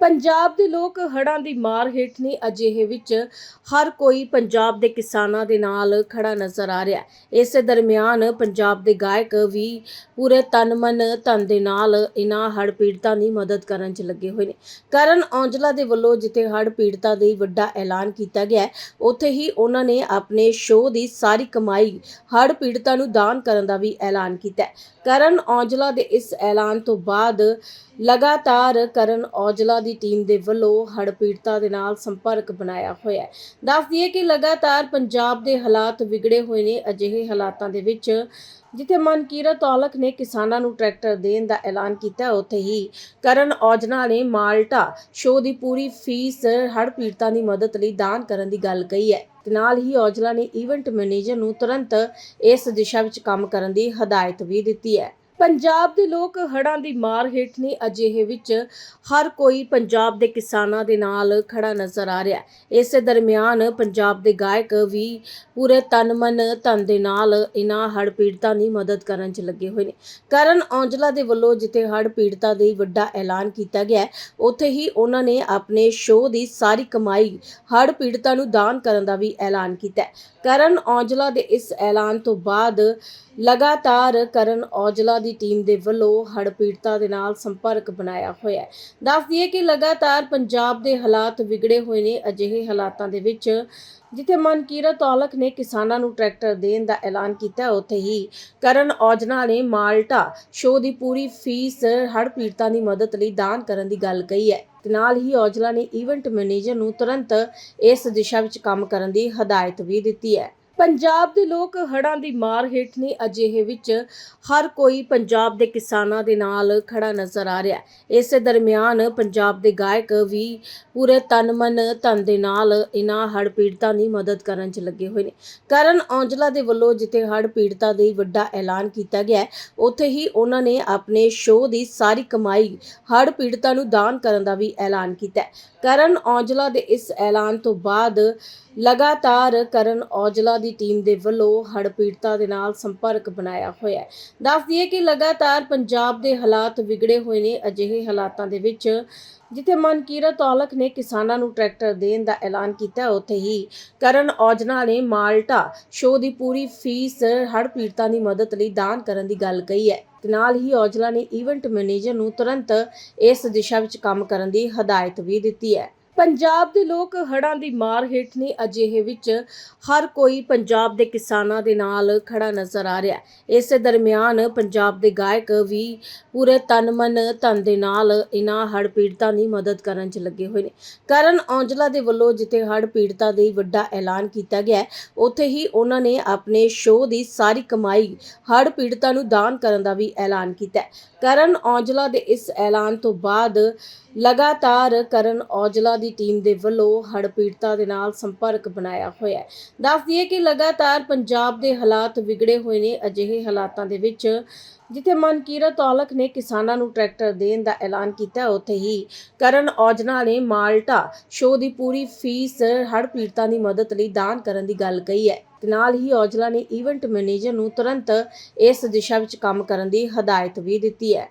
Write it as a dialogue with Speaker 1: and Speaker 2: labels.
Speaker 1: ਪੰਜਾਬ ਦੇ ਲੋਕ ਹੜ੍ਹਾਂ ਦੀ ਮਾਰ ਹੇਠ ਨੇ ਅਜਿਹੇ ਵਿੱਚ ਹਰ ਕੋਈ ਪੰਜਾਬ ਦੇ ਕਿਸਾਨਾਂ ਦੇ ਨਾਲ ਖੜਾ ਨਜ਼ਰ ਆ ਰਿਹਾ ਹੈ। ਇਸੇ ਦਰਮਿਆਨ ਪੰਜਾਬ ਦੇ ਗਾਇਕ ਵੀ ਪੂਰੇ ਤਨ ਮਨ ਧਨ ਦੇ ਨਾਲ ਇਹਨਾਂ ਹੜ੍ਹ ਪੀੜਤਾਂ ਦੀ ਮਦਦ ਕਰਨ 'ਚ ਲੱਗੇ ਹੋਏ ਨੇ। ਕਰਨ ਔਜਲਾ ਦੇ ਵੱਲੋਂ ਜਿੱਥੇ ਹੜ੍ਹ ਪੀੜਤਾਂ ਦੇ ਵੱਡਾ ਐਲਾਨ ਕੀਤਾ ਗਿਆ ਉੱਥੇ ਹੀ ਉਹਨਾਂ ਨੇ ਆਪਣੇ ਸ਼ੋਅ ਦੀ ਸਾਰੀ ਕਮਾਈ ਹੜ੍ਹ ਪੀੜਤਾਂ ਨੂੰ ਦਾਨ ਕਰਨ ਦਾ ਵੀ ਐਲਾਨ ਕੀਤਾ ਕਰਨ ਔਜਲਾ ਦੇ ਇਸ ਐਲਾਨ ਤੋਂ ਬਾਅਦ ਲਗਾਤਾਰ ਕਰਨ ਔਜਲਾ ਦੀ ਟੀਮ ਦੇ ਵੱਲੋਂ ਹੜ੍ਹ ਪੀੜਤਾਂ ਦੇ ਨਾਲ ਸੰਪਰਕ ਬਣਾਇਆ ਹੋਇਆ ਹੈ। ਦੱਸ ਦਈਏ ਕਿ ਲਗਾਤਾਰ ਪੰਜਾਬ ਦੇ ਹਾਲਾਤ ਵਿਗੜੇ ਹੋਏ ਨੇ ਅਜਿਹੇ ਹਾਲਾਤਾਂ ਦੇ ਵਿੱਚ, ਜਿੱਥੇ ਮਨਕੀਰਤ ਔਲਖ ਨੇ ਕਿਸਾਨਾਂ ਨੂੰ ਟਰੈਕਟਰ ਦੇਣ ਦਾ ਐਲਾਨ ਕੀਤਾ, ਉੱਥੇ ਹੀ ਕਰਨ ਔਜਲਾ ਨੇ ਮਾਲਟਾ ਸ਼ੋਅ ਦੀ ਪੂਰੀ ਫੀਸ ਹੜ੍ਹ ਪੀੜਤਾਂ ਦੀ ਮਦਦ ਲਈ ਦਾਨ ਕਰਨ ਦੀ ਗੱਲ ਕਹੀ ਹੈ। ਤੇ ਨਾਲ ਹੀ ਔਜਲਾ ਨੇ ਇਵੈਂਟ ਮੈਨੇਜਰ ਨੂੰ ਤੁਰੰਤ ਇਸ ਦਿਸ਼ਾ ਵਿੱਚ ਕੰਮ ਕਰਨ ਦੀ ਹਦਾਇਤ ਵੀ ਦਿੱਤੀ ਹੈ। ਪੰਜਾਬ ਦੇ ਲੋਕ ਹੜ੍ਹਾਂ ਦੀ ਮਾਰ ਹੇਠ ਨੇ ਅਜਿਹੇ ਵਿੱਚ ਹਰ ਕੋਈ ਪੰਜਾਬ ਦੇ ਕਿਸਾਨਾਂ ਦੇ ਨਾਲ ਖੜਾ ਨਜ਼ਰ ਆ ਰਿਹਾ ਹੈ। ਇਸੇ ਦਰਮਿਆਨ ਪੰਜਾਬ ਦੇ ਗਾਇਕ ਵੀ ਪੂਰੇ ਤਨ ਮਨ ਧਨ ਦੇ ਨਾਲ ਇਹਨਾਂ ਹੜ੍ਹ ਪੀੜਤਾਂ ਦੀ ਮਦਦ ਕਰਨ 'ਚ ਲੱਗੇ ਹੋਏ ਨੇ। ਕਰਨ ਔਜਲਾ ਦੇ ਵੱਲੋਂ ਜਿੱਥੇ ਹੜ੍ਹ ਪੀੜਤਾਂ ਦੇ ਵੱਡਾ ਐਲਾਨ ਕੀਤਾ ਗਿਆ ਉੱਥੇ ਹੀ ਉਹਨਾਂ ਨੇ ਆਪਣੇ ਸ਼ੋਅ ਦੀ ਸਾਰੀ ਕਮਾਈ ਹੜ੍ਹ ਪੀੜਤਾਂ ਨੂੰ ਦਾਨ ਕਰਨ ਦਾ ਵੀ ਐਲਾਨ ਕੀਤਾ ਕਰਨ ਔਜਲਾ ਦੇ ਇਸ ਐਲਾਨ ਤੋਂ ਬਾਅਦ ਲਗਾਤਾਰ ਕਰਨ ਔਜਲਾ ਦੀ ਟੀਮ ਦੇ ਵੱਲੋਂ ਹੜ੍ਹ ਪੀੜਤਾਂ ਦੇ ਨਾਲ ਸੰਪਰਕ ਬਣਾਇਆ ਹੋਇਆ ਹੈ। ਦੱਸ ਦਈਏ ਕਿ ਲਗਾਤਾਰ ਪੰਜਾਬ ਦੇ ਹਾਲਾਤ ਵਿਗੜੇ ਹੋਏ ਨੇ ਅਜਿਹੇ ਹਾਲਾਤਾਂ ਦੇ ਵਿੱਚ, ਜਿੱਥੇ ਮਨਕੀਰਤ ਔਲਖ ਨੇ ਕਿਸਾਨਾਂ ਨੂੰ ਟਰੈਕਟਰ ਦੇਣ ਦਾ ਐਲਾਨ ਕੀਤਾ, ਉੱਥੇ ਹੀ ਕਰਨ ਔਜਲਾ ਨੇ ਮਾਲਟਾ ਸ਼ੋਅ ਦੀ ਪੂਰੀ ਫੀਸ ਹੜ੍ਹ ਪੀੜਤਾਂ ਦੀ ਮਦਦ ਲਈ ਦਾਨ ਕਰਨ ਦੀ ਗੱਲ ਕਹੀ ਹੈ। ਤੇ ਨਾਲ ਹੀ ਔਜਲਾ ਨੇ ਇਵੈਂਟ ਮੈਨੇਜਰ ਨੂੰ ਤੁਰੰਤ ਇਸ ਦਿਸ਼ਾ ਵਿੱਚ ਕੰਮ ਕਰਨ ਦੀ ਹਦਾਇਤ ਵੀ ਦਿੱਤੀ ਹੈ। ਪੰਜਾਬ ਦੇ ਲੋਕ ਹੜ੍ਹਾਂ ਦੀ ਮਾਰ ਹੇਠ ਨੇ ਅਜਿਹੇ ਵਿੱਚ ਹਰ ਕੋਈ ਪੰਜਾਬ ਦੇ ਕਿਸਾਨਾਂ ਦੇ ਨਾਲ ਖੜਾ ਨਜ਼ਰ ਆ ਰਿਹਾ ਹੈ। ਇਸੇ ਦਰਮਿਆਨ ਪੰਜਾਬ ਦੇ ਗਾਇਕ ਵੀ ਪੂਰੇ ਤਨ ਮਨ ਧਨ ਦੇ ਨਾਲ ਇਹਨਾਂ ਹੜ੍ਹ ਪੀੜਤਾਂ ਦੀ ਮਦਦ ਕਰਨ 'ਚ ਲੱਗੇ ਹੋਏ ਨੇ। ਕਰਨ ਔਜਲਾ ਦੇ ਵੱਲੋਂ ਜਿੱਥੇ ਹੜ੍ਹ ਪੀੜਤਾਂ ਦੇ ਵੱਡਾ ਐਲਾਨ ਕੀਤਾ ਗਿਆ ਉੱਥੇ ਹੀ ਉਹਨਾਂ ਨੇ ਆਪਣੇ ਸ਼ੋਅ ਦੀ ਸਾਰੀ ਕਮਾਈ ਹੜ੍ਹ ਪੀੜਤਾਂ ਨੂੰ ਦਾਨ ਕਰਨ ਦਾ ਵੀ ਐਲਾਨ ਕੀਤਾ ਕਰਨ ਔਜਲਾ ਦੇ ਇਸ ਐਲਾਨ ਤੋਂ ਬਾਅਦ ਲਗਾਤਾਰ ਕਰਨ ਔਜਲਾ ਦੀ ਟੀਮ ਦੇ ਵੱਲੋਂ ਹੜ੍ਹ ਪੀੜਤਾਂ ਦੇ ਨਾਲ ਸੰਪਰਕ ਬਣਾਇਆ ਹੋਇਆ ਹੈ। ਦੱਸ ਦਈਏ ਕਿ ਲਗਾਤਾਰ ਪੰਜਾਬ ਦੇ ਹਾਲਾਤ ਵਿਗੜੇ ਹੋਏ ਨੇ ਅਜਿਹੇ ਹਾਲਾਤਾਂ ਦੇ ਵਿੱਚ, ਜਿੱਥੇ ਮਨਕੀਰਤ ਔਲਖ ਨੇ ਕਿਸਾਨਾਂ ਨੂੰ ਟਰੈਕਟਰ ਦੇਣ ਦਾ ਐਲਾਨ ਕੀਤਾ, ਉੱਥੇ ਹੀ ਕਰਨ ਔਜਲਾ ਨੇ ਮਾਲਟਾ ਸ਼ੋਅ ਦੀ ਪੂਰੀ ਫੀਸ ਹੜ੍ਹ ਪੀੜਤਾਂ ਦੀ ਮਦਦ ਲਈ ਦਾਨ ਕਰਨ ਦੀ ਗੱਲ ਕਹੀ ਹੈ। ਤੇ ਨਾਲ ਹੀ ਔਜਲਾ ਨੇ ਇਵੈਂਟ ਮੈਨੇਜਰ ਨੂੰ ਤੁਰੰਤ ਇਸ ਦਿਸ਼ਾ ਵਿੱਚ ਕੰਮ ਕਰਨ ਦੀ ਹਦਾਇਤ ਵੀ ਦਿੱਤੀ ਹੈ। ਪੰਜਾਬ ਦੇ ਲੋਕ ਹੜ੍ਹਾਂ ਦੀ ਮਾਰ ਹੇਠ ਨੇ ਅਜਿਹੇ ਵਿੱਚ ਹਰ ਕੋਈ ਪੰਜਾਬ ਦੇ ਕਿਸਾਨਾਂ ਦੇ ਨਾਲ ਖੜਾ ਨਜ਼ਰ ਆ ਰਿਹਾ ਹੈ। ਇਸੇ ਦਰਮਿਆਨ ਪੰਜਾਬ ਦੇ ਗਾਇਕ ਵੀ ਪੂਰੇ ਤਨ ਮਨ ਧਨ ਦੇ ਨਾਲ ਇਹਨਾਂ ਹੜ੍ਹ ਪੀੜਤਾਂ ਦੀ ਮਦਦ ਕਰਨ 'ਚ ਲੱਗੇ ਹੋਏ ਨੇ। ਕਰਨ ਔਜਲਾ ਦੇ ਵੱਲੋਂ ਜਿੱਥੇ ਹੜ੍ਹ ਪੀੜਤਾਂ ਦੇ ਵੱਡਾ ਐਲਾਨ ਕੀਤਾ ਗਿਆ ਉੱਥੇ ਹੀ ਉਹਨਾਂ ਨੇ ਆਪਣੇ ਸ਼ੋਅ ਦੀ ਸਾਰੀ ਕਮਾਈ ਹੜ੍ਹ ਪੀੜਤਾਂ ਨੂੰ ਦਾਨ ਕਰਨ ਦਾ ਵੀ ਐਲਾਨ ਕੀਤਾ ਕਰਨ ਔਜਲਾ ਦੇ ਇਸ ਐਲਾਨ ਤੋਂ ਬਾਅਦ ਲਗਾਤਾਰ ਕਰਨ ਔਜਲਾ ਦੀ ਟੀਮ ਦੇ ਵੱਲੋਂ ਹੜ੍ਹ ਪੀੜਤਾਂ ਦੇ ਨਾਲ ਸੰਪਰਕ ਬਣਾਇਆ ਹੋਇਆ ਹੈ। ਦੱਸ ਦਈਏ ਕਿ ਲਗਾਤਾਰ ਪੰਜਾਬ ਦੇ ਹਾਲਾਤ ਵਿਗੜੇ ਹੋਏ ਨੇ। ਅਜਿਹੇ ਹਾਲਾਤਾਂ ਦੇ ਵਿੱਚ ਜਿੱਥੇ ਮਨਕੀਰਤ ਔਲਖ ਨੇ ਕਿਸਾਨਾਂ ਨੂੰ ਟਰੈਕਟਰ ਦੇਣ ਦਾ ਐਲਾਨ ਕੀਤਾ, ਉੱਥੇ ਹੀ ਕਰਨ ਔਜਲਾ ਨੇ ਮਾਲਟਾ ਸ਼ੋਅ ਦੀ ਪੂਰੀ ਫੀਸ ਹੜ੍ਹ ਪੀੜਤਾਂ ਦੀ ਮਦਦ ਲਈ ਦਾਨ ਕਰਨ ਦੀ ਗੱਲ ਕਹੀ ਹੈ। ਨਾਲ ਹੀ ਔਜਲਾ ਨੇ ਇਵੈਂਟ ਮੈਨੇਜਰ ਨੂੰ ਤੁਰੰਤ ਇਸ ਦਿਸ਼ਾ ਵਿੱਚ ਕੰਮ ਕਰਨ ਦੀ ਹਦਾਇਤ ਵੀ ਦਿੱਤੀ ਹੈ।